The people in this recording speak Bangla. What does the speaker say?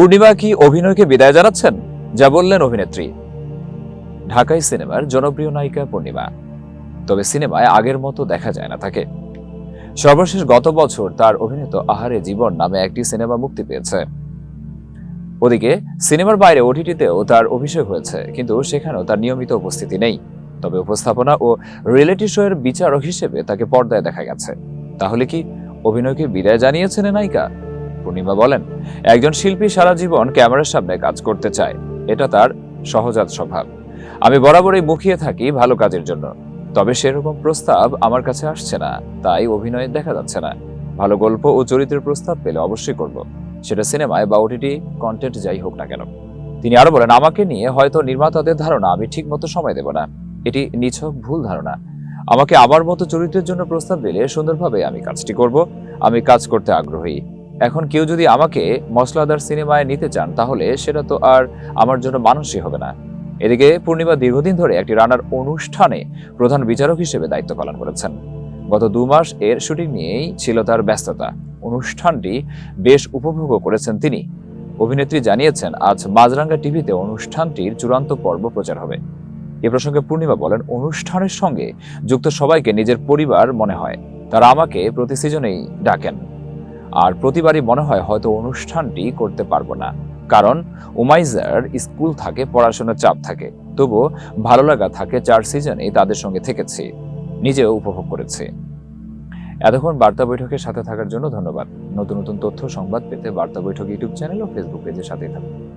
পূর্ণিমা কি অভিনয়কে বিদায় জানাচ্ছেন? যা বললেন অভিনেত্রী। ঢাকাই সিনেমার জনপ্রিয় নায়িকা পূর্ণিমা। তবে সিনেমায় আগের মতো দেখা যায় না তাকে। সর্বশেষ গত বছর তার অভিনীত আহারে জীবন নামে একটি সিনেমা মুক্তি পেয়েছে। ওদিকে, সিনেমার বাইরে ওটিটিতেও তার অভিষেক হয়েছে, কিন্তু সেখানেও তার নিয়মিত উপস্থিতি নেই। তবে উপস্থাপনা ও রিয়েলিটি শো এর বিচারক হিসেবে তাকে পর্দায় দেখা গেছে। তাহলে কি অভিনয়কে বিদায় জানিয়েছেন নায়িকা? পূর্ণিমা বলেন, একজন শিল্পী সারা জীবন ক্যামেরার সামনে কাজ করতে চায়। এটা তার সহজাত স্বভাব। আমি বরাবরই মুখিয়ে থাকি ভালো কাজের জন্য। তবে সেরকম প্রস্তাব আমার কাছে আসছে না, তাই অভিনয়ে দেখা যাচ্ছে না। ভালো গল্প ও চরিত্রের প্রস্তাব পেলে অবশ্যই করব। সেটা সিনেমায় বা ওটিটি কন্টেন্ট যাই হোক না কেন। তিনি আরও বলেন, আমাকে নিয়ে হয়তো নির্মাতাদের ধারণা আমি ঠিক মতো সময় দেব না। এটি নিছক ভুল ধারণা। আমাকে আমার মতো চরিত্রের জন্য প্রস্তাব দিলে সুন্দরভাবে আমি কাজটি করব। আমি কাজ করতে আগ্রহী। এখন কেউ যদি আমাকে মশলাদার সিনেমায় নিতে চান, তাহলে সেটা তো আর আমার জন্য মানুষই হবে না। এদিকে পূর্ণিমা দীর্ঘদিন ধরে একটি রানার অনুষ্ঠানে প্রধান বিচারক হিসেবে দায়িত্ব পালন করেছেন। গত দু মাস এর শুটিং নিয়েই ছিল তার ব্যস্ততা। অনুষ্ঠানটি বেশ উপভোগও করেছেন তিনি। অভিনেত্রী জানিয়েছেন, আজ মাছরাঙ্গা টিভিতে অনুষ্ঠানটির চূড়ান্ত পর্ব প্রচার হবে। এ প্রসঙ্গে পূর্ণিমা বলেন, অনুষ্ঠানের সঙ্গে যুক্ত সবাইকে নিজের পরিবার মনে হয়। তারা আমাকে প্রতি সিজনেই ডাকেন। আর প্রতিবারই মনে হয় হয়তো অনুষ্ঠানটি করতে পারব না। কারণ উমাইজার স্কুল থাকে, পড়াশোনার চাপ থাকে। তবুও ভালো লাগা থাকে চার সিজনে তাদের সঙ্গে থেকেছি, নিজেও উপভোগ করেছি। এতক্ষণ বার্তা বৈঠকের সাথে থাকার জন্য ধন্যবাদ। নতুন নতুন তথ্য, সংবাদ পেতে বার্তা বৈঠক ইউটিউব চ্যানেল ও ফেসবুক পেজের সাথে থাকুন।